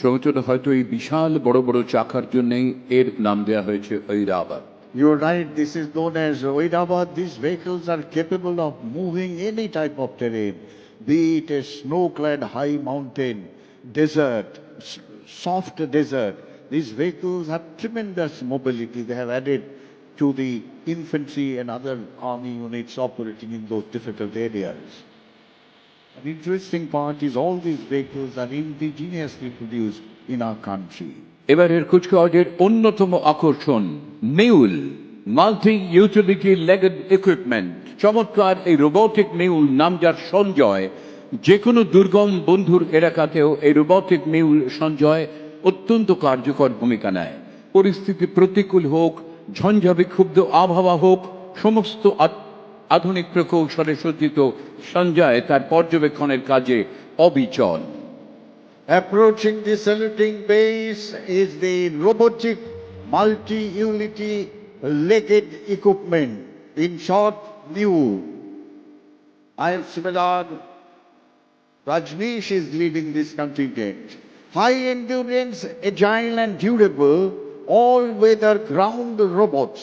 সমুদ্র হয়তো এই বিশাল বড় বড় চাকার জন্যই এর নাম দেওয়া হয়েছে ঐরাবাদ You're right, this is known as Oidabad. These vehicles are capable of moving any type of terrain, be it a snow-clad high mountain, desert, s- soft desert. These vehicles have tremendous mobility. They have added to the infantry and other army units operating in those difficult areas. An interesting part is all these vehicles are indigenously produced in our country. এবারের কুচকাওয়াজের অন্যতম আকর্ষণ MULE multi utility legged equipment চমৎকার এই robotic mule নাম যার সঞ্জয়। যে কোনো দুর্গম বন্ধুর এলাকাতেও এই রোবোটিক মিউল সঞ্জয় অত্যন্ত কার্যকর ভূমিকা নেয়। পরিস্থিতি প্রতিকূল হোক ঝঞ্ঝা বিক্ষুব্ধ আবহাওয়া হোক, সমস্ত আধুনিক প্রকৌশলে সজ্জিত সঞ্জয় তার পর্যবেক্ষণের কাজে অবিচল Approaching the saluting base is the robotic multi-unity legged equipment, in short, new. I am Subedar Rajneesh is leading this contingent. High endurance, agile and durable, all-weather ground robots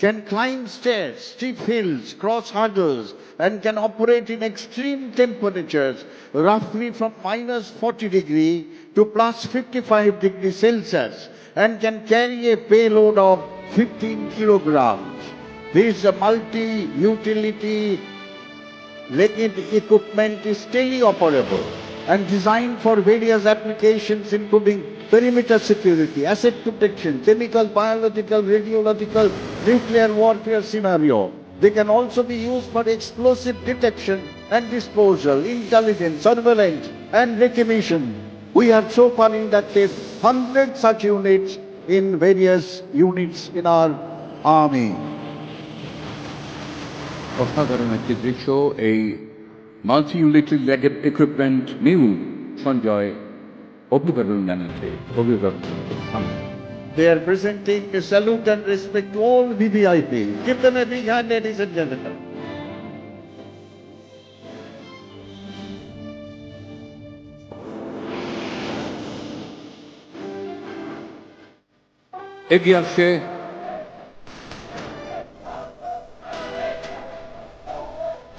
can climb stairs, steep hills, cross hurdles, and can operate in extreme temperatures, roughly from minus 40 degree to plus 55 degree Celsius, and can carry a payload of 15 kilograms. This multi-utility Legged equipment is teleoperable and designed for various applications including perimeter security, asset protection, chemical, biological, radiological, nuclear warfare scenario. They can also be used for explosive detection and disposal, intelligence, surveillance, and recognition. We have so far inducted 100 such units in various units in our army. অসাধারণ একটি দৃশ্য এই multi utility legged equipment new Sanjay অভিবাদন জানাচ্ছে অভিবাদন They are presenting a salute and respect to all VVIP. Give them a big hand, ladies and gentlemen. এগিয়ে আসছে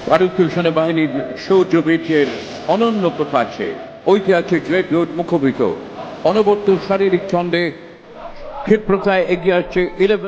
ভারতীয় সেনাবাহিনীর সৌর্য বীর্যের অনন্য প্রকাশে ঐতিহাসিক রেড রোড মুখোভিত অনবর্ত শারীরিক ছন্দে ক্ষিপ্রতায় এগিয়ে আসছে ইলেভেন